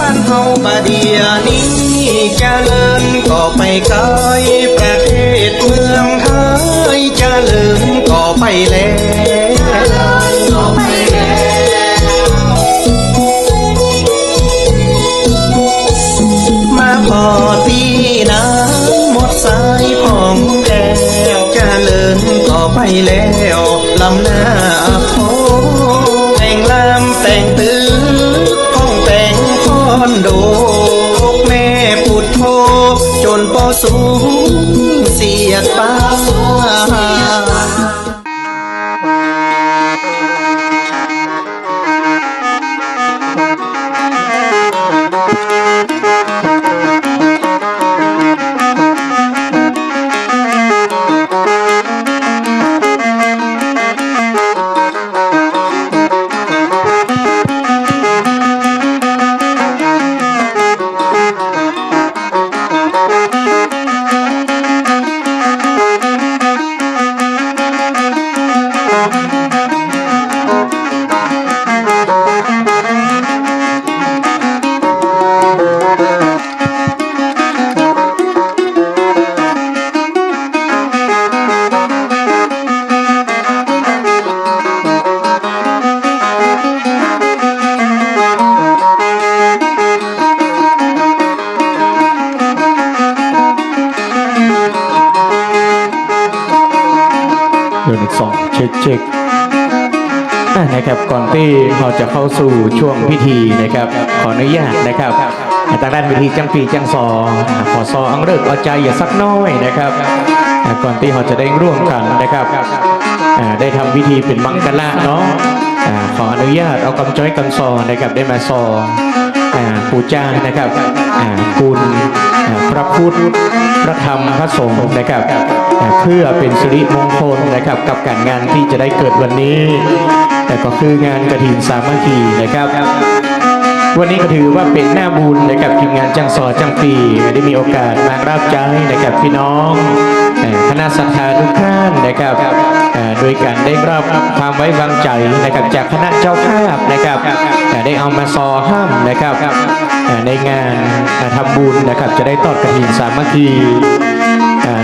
บ้านเฮาบาเดียนี้เจริญก็ไปไกลประเทศเมืองไทยเจริญก็ไปแล้วมาพอตีน้ำหมดสายผ่องแก้วเจริญก็ไปแล้วลำหน้า โดแม่ปุดโทจนปอสูงเสียดป้ เช็คนะครับก่อนที่เราจะเข้าสู่ช่วงพิธีนะครับ ขออนุญาตนะครับทางด้านวิธีจังปีจังซอขอซออังเริกเอาใจอย่าสักน้อยนะครับก่อนที่เราจะได้ร่วมกันนะครับได้ทำพิธีเป็นมังกรละเนาะอ่าขออนุญาตเอากำจ้อยกำซอนะครับได้มาซอ ปูจ้านะครับอาคุณพระพุทธพระธรรมพระสงฆ์นะครับเพื่อเป็นสิริมงคลนะครับกับการงานที่จะได้เกิดวันนี้ แต่ก็คืองานกระถินสามัคคีนะครับ วันนี้ก็ถือว่าเป็นหน้าบุญนะครับทีมงานจังสอจังปีได้มีโอกาสมารับใช้นะครับพี่น้อง คณะศรัทธาทุกท่านนะครับโดยการได้รับความไว้วางใจนะครับจากคณะเจ้าภาพนะครับเอ่ได้เอามาซอห้ามนะครับในงานทำบุญนะครับ จะได้ตอดกระถินสามัคคี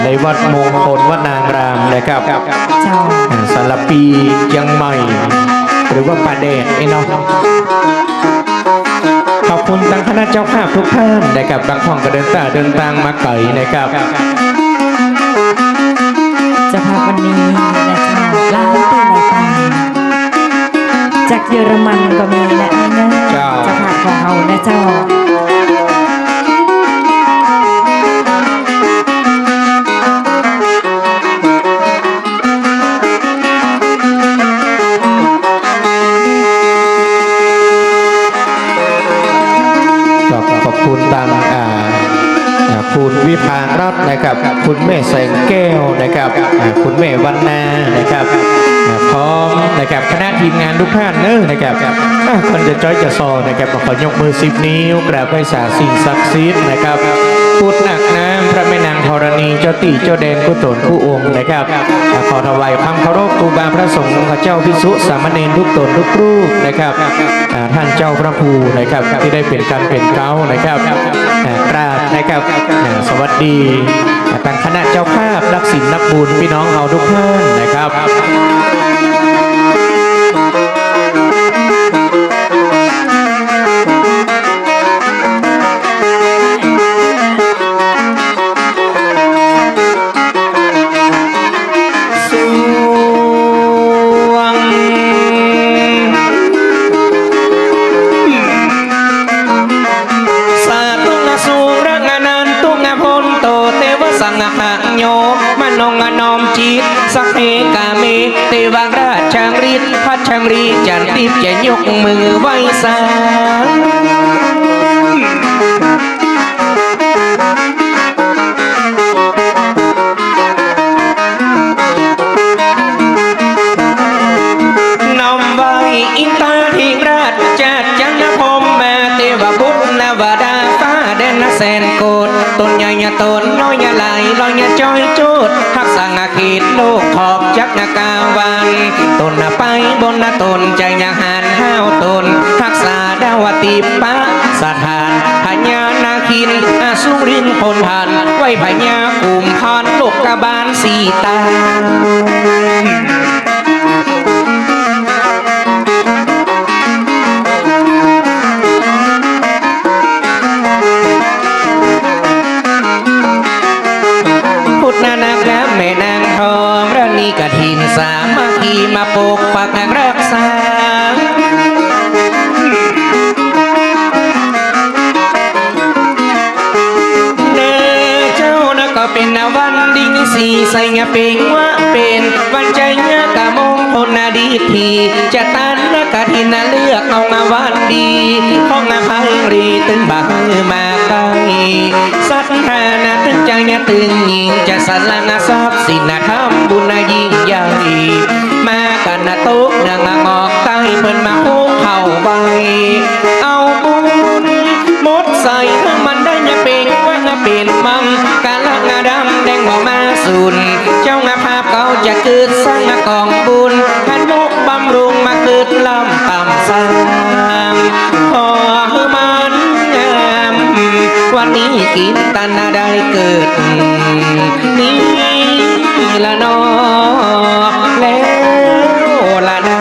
ในวัดมงคลวัดนางรามนะครับสารปีเชียังใหม่ หรือว่าป่าแดดไอ้เนาะขอบคุณทั้งคณะเจ้าภาพทุกท่านนะครับบางท่องก็เดินตาเดินทางมาไกลนะครับ จะพาพวันนี้นะเจ้าล้านตีหลายตาจากเยอรมันก็มีนะไอ้นะเจ้าเจะพาพของเรานะเจ้าก็ขอบคุณตังอ่าอ่าคุณวิภารัตน์นะครับ คุณแม่แส คุณแม่วันนานะครับพร้อมนะครับคณะทีมงานทุกท่านเนอะนะครับคนจะจ้อยจะซอนะครับขอยกมือสิบนิ้วกราบไหว้สาสิ่งศักดิ์สิทธิ์นะครับพูดหนักน้ำพระแม่นางธรณีเจ้าตีเจ้าแดนผู้ตนผู้องค์นะครับขอถวายความเคารพครูบาพระสงฆ์พระเจ้าพิสุสามเณรทุกตนทุกรูปนะครับท่านเจ้าพระครูนะครับที่ได้เป็นการเป็นเก้านะครับอ่ากราบนะครับสวัสดี ทางคณะเจ้าภาพนักศิลป์นักบุญพี่น้องเราทุกท่านนะครับ นนะไปบนนะตนใจยาหานห้าวตนทักษาดาวติปะสถานพญานาคินอาสุรินพลทันไว้พญากลุ่มพันลูกกะบาลสีตา สีใส่งาเป็นว่าเป็นวันใจเงกะมงคลนาดีทีจะตันนะกะทินนะเลือกเอางาวันดีของงาพังรีตึงบักมาไกลสัทธานะตึงใจเนี่ยตึงยิงจะสันละงาทรัพย์สินนะทำบุญนะยิ่งใหญ่มากันนะตุกนางงอกใต้เพิ่นมาคุกเข่าใบ สุนเจ้างาภาพเขาจะเกิดสร้างกองบุญพนุบำรุงมาเกิดลำต่ำสร้างขอมันงามวันนี้กินตันนาได้เกิด นี่ละนอแล้วละนา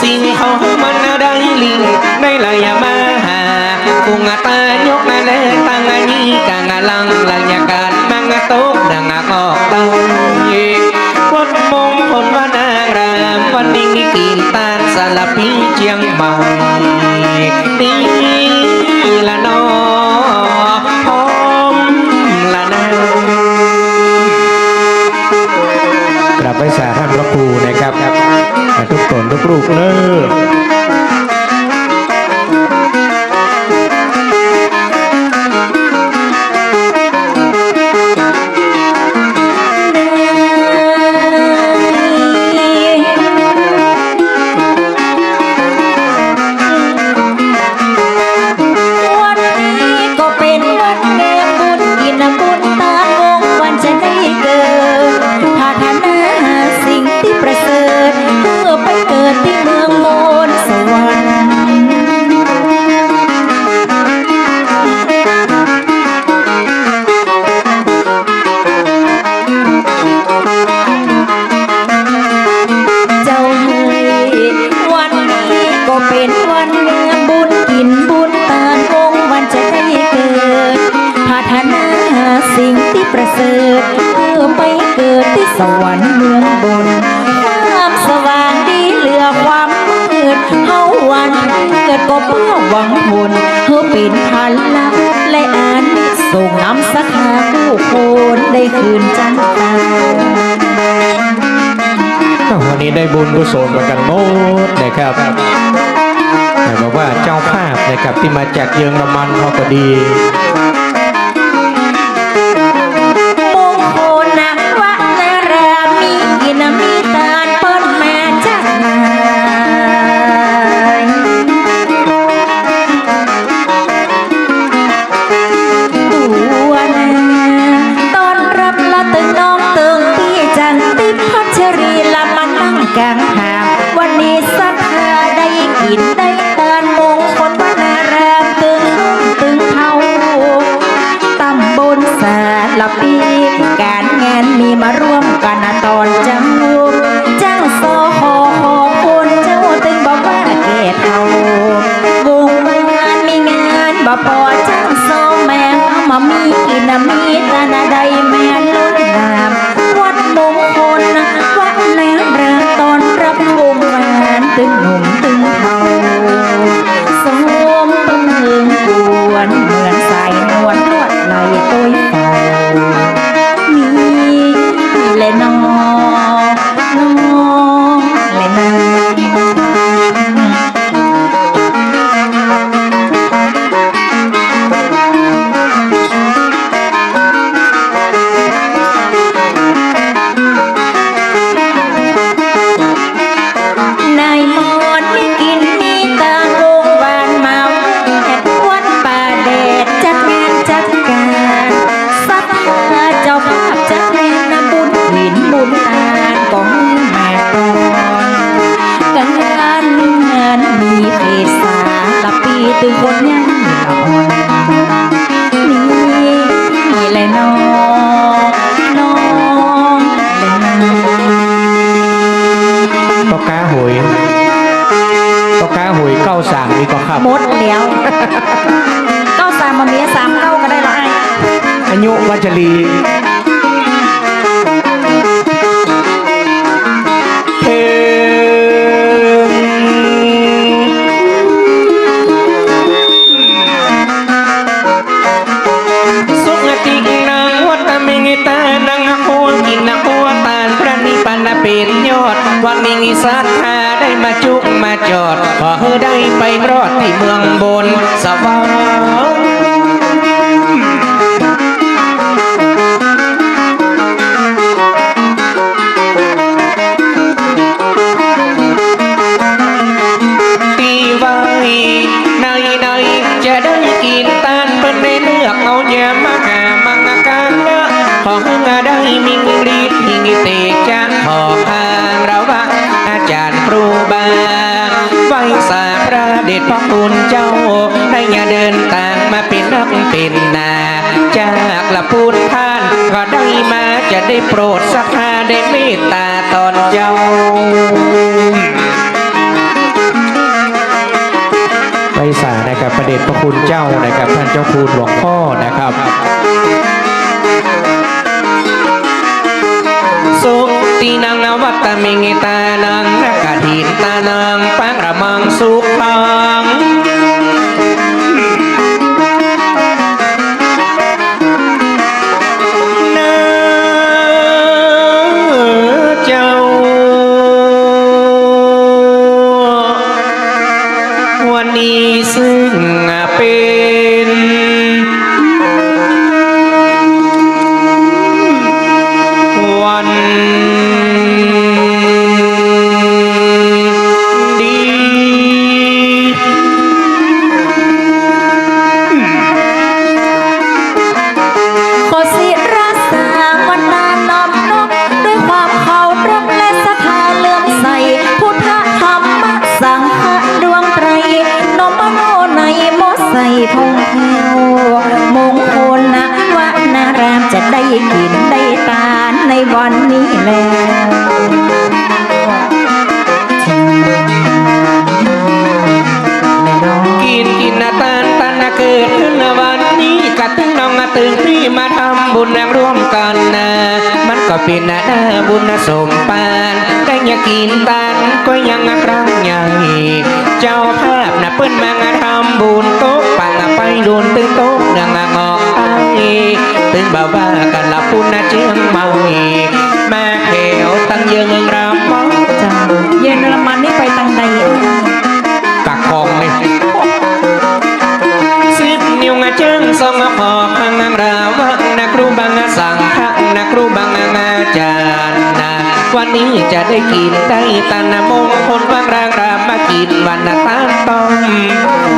สิ่งเขามันได้ลิงได้ลายมาหาคุงตายกนาเลตังนี้กังลังลังยาการมังตกดังออกตังวัดมงคลวนารามวันนี้กินตาลสลับพีเจียงใหม่ ทุกรุกเลิก กิดก็เพื่อหวังผลเพื่อเป็นพันลักและอันส่งน้ำสักหาผู้คนได้คืนจันทราวันนี้ได้บุญกุศลกันหมดนะครับแต่บอกว่าเจ้าภาพนะครับที่มาจากเยอรมันเขาก็ดี วัามนี่ก็ครับหมดแล้วเก้าสามมาเมียสามเก้าก็ได้ละไอ้อายุวัชรี รอดที่เมืองบนสวรรค์ ดพระคุณเจ้าได้อย่าเดินตามมาเป็นนักเป็นนาจากละพูนท่าน ก็ได้มาจะได้โปรดสักาได้เมตตาตอนเจ้าไปสานะครับประเดชพระคุณเจ้านะครับท่านเจ้าคุณหลวงพ่อนะครับสุตินังอวัตตมิงิตานังนักกถินตานังปังระมังสุข กินได้ตานในวันนี้แล้ว ระตึงน้องมาตื่นพี่มาทำบุญนางร่วมกันนะมันก็เป็นหน้าบุญสมปานได้ยากกินตานก็ยังครั้งใหญ่เจ้าภาพนะเปิ้นมางาทำบุญโต๊ะปังไปโดนตึงโต๊ะนางงอกไปตึงบ่าวว่ากันละปุ่นนะเจียงใหม่มาแขวตั้งยังรำมองจ้าเย็นละมันนี่ สองงาพอพังงาราวะนักครูบังสังฆะนักครูบังงาอาจารย์นะวันนี้จะได้กินได้ตานมงคลบางรางรามมากินวันนาตานต้ม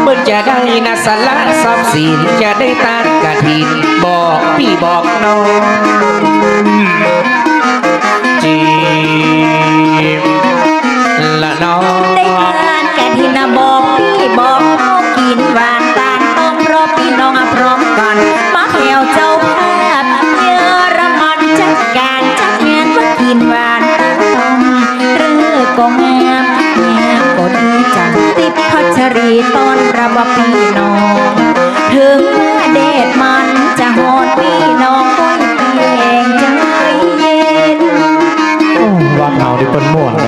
เมื่อจะได้นาสละทรัพย์สินจะได้ตานกะถินบอกพี่บอกน้อง ว่าพี่น้อง ถึงแม่เดชมันจะหอนพี่น้องก็เองใจเย็น ว่าเฮาที่เป็นม่วนนะค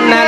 น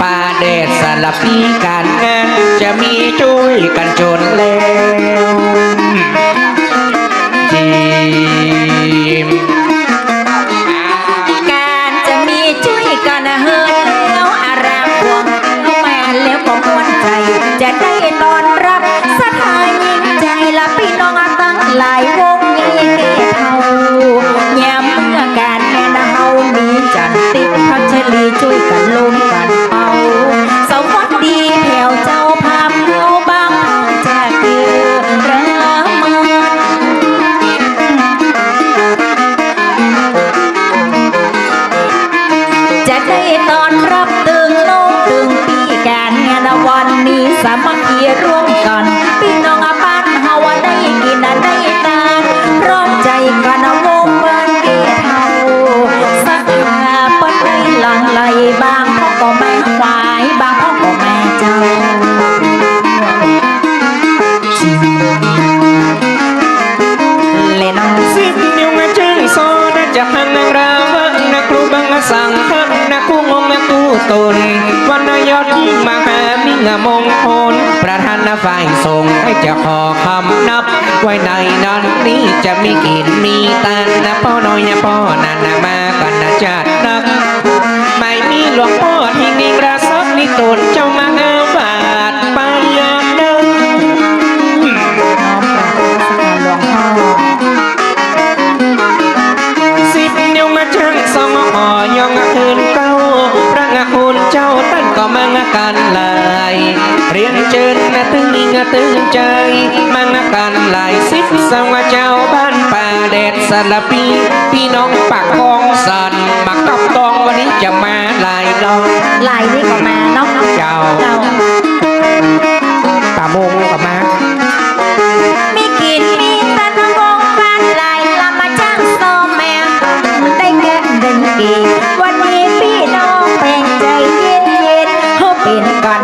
ป่าแดดสลับปีการงานจะมีช่วยกันจนแล้วที สามัคคีร่วมกันพี่น้องอาบ้านเฮาได้กินได้ตาพร้อมใจกันวงเบิ้นเกเฮาสักหาเปิ้นได้หลังไหลบางพ่อก็แม่ควายบางพ่อก็แม่เจ้าเล่นน้องสิบนิ้วมาจึงโซนะจะหันนางราวังนักครูบังสั่งหักนักคู่งงนักคู่ตนวันน มงมงคลประธานฝ่ายส่งให้จะขอคำนับ ไว้ในนั้นนี้จะมีกินมีตันนะพ่อน้อยนะพ่อนันนะมากันนะจัดนัก ไม่มีหลวงพ่อที่นิ่งราซับนี่ตนเจ้ามาเงาบาดไปยามเดินน้องกราบนมัสการหลวงพ่อสิบนิ้วมาช่างสองหอยองคืนเก้าพระงาคุณเจ้าตั้นก็มังกันลาร ยนเชิญนะตึงงะตึงใจมังกันลายสิบสองเจ้าบ้านป่าแดดสลับปีพี่น้องปากกองสันมากับตองวันนี้จะมาหลายดองลายนี่ก็มานาะเจ้าเจ้าตาโมงกับมามีกินมีตันวงบ้านลายละมาจ้างโซแมวได้แก่เดินกีวันนี้พี่น้องแบ่งใจเย็นเย็นๆเขาเป็นกัน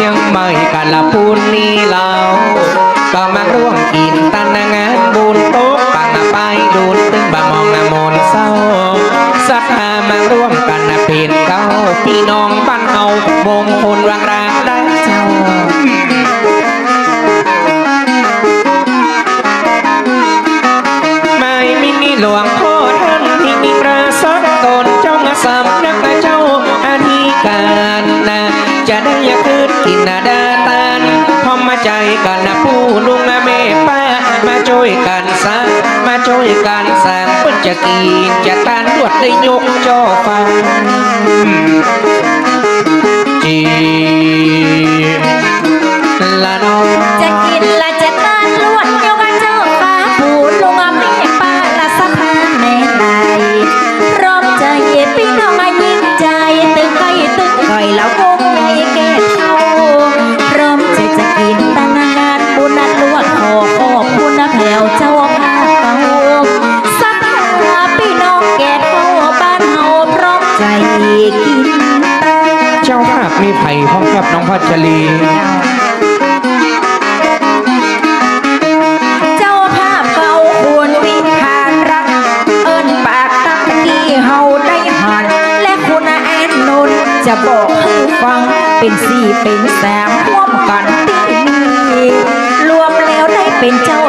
ชียงใหม่กาลพูนนี่เราก็มาร่วมกินตันงานบุญโต๊ะปังไปดูนตึงบะมองนามนเศร้าสัทธามาร่วมกันเป็นเก้าพี่น้องบ้านเฮามงคลวังรา ช่วยกันสร้างมาช่วยกันสร้างเพื่อจะกินจะตานรวดได้ยกจอฟังจี พร้องกับน้องพัชรีเจ้าภาพเก่าควรวิพากรัก เอิ้นปากตักที่เฮาได้หันและคุณแอนนนจะบอกให้ฟังเป็นสี่เป็นแสมร่วมกันตีมีรวมแล้วได้เป็นเจ้า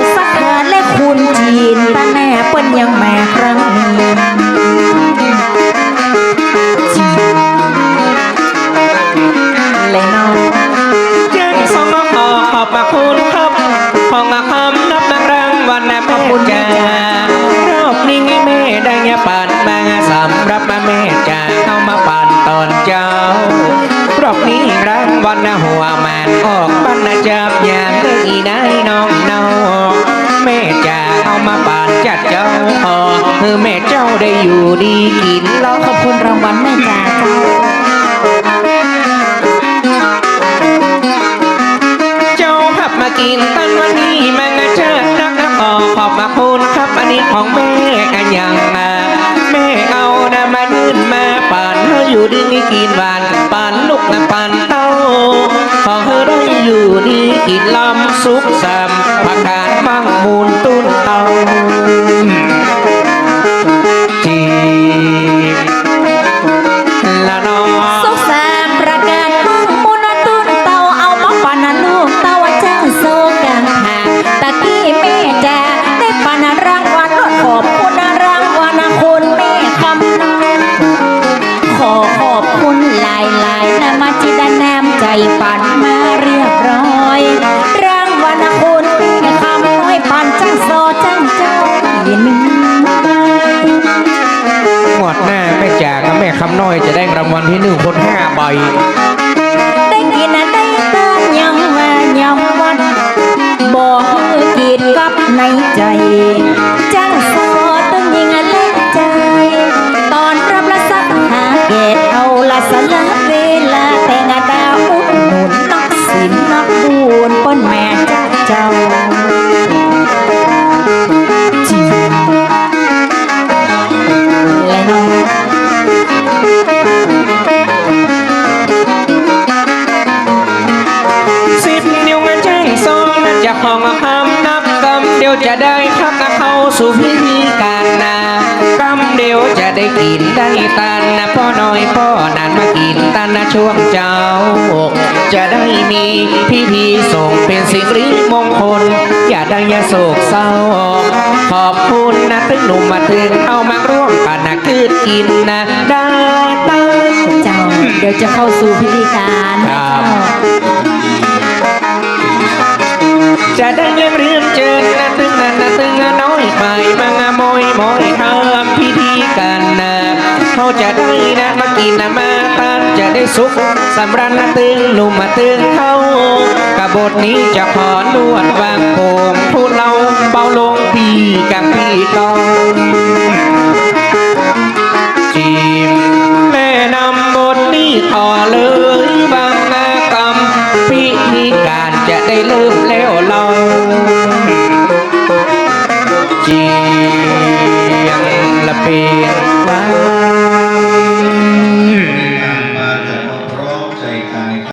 จ้ารอบนี้แม่ได้เงี้ยปานมาสำรับมาแม่จ้าเข้ามาปานตอนเจ้ารอบนี้รางวัลนะหัวแมนออกบ้านนะจับยามได้อีนายน้องเนาแม่จ้าเอามาปานจัดเจ้าพอเออแม่เจ้าได้อยู่ดีกินแล้วขอบคุณรางวัลแม่จ๋าจ้า อบมาคุณครับอันนี้ของแม่อันยังมาแม่เอานะมายื่นมาป่านเธออยู่ดีนี่กินหวานป่านลูกนะป่านเต้าขอเธอได้อยู่ดีกินลำซุกสามผักกาดมังมูลตุ้นเต้า ช่วงเจ้า จะได้มีพิธีส่งเป็นสิ่งริมงคล อย่าได้อยาโศกเศร้า ขอบคุณนะตึงหนุ่มมาถึงเอามาร่วมกันนะคืดกินนะได้ตันเจ้า เดี๋ยวจะเข้าสู่พิธีการครันะบ สุขสำรันตึงหนุ่มมาตึงเขากระบทนี้จะขอนวดวางโป่งพูดเราเบาลงปีกังพี่ต้องจีมแม่นำบทนี้ต่อเลยบางนากรรมพิธีการจะได้เริ่มแล้วเราจียงละเปียงฟ้า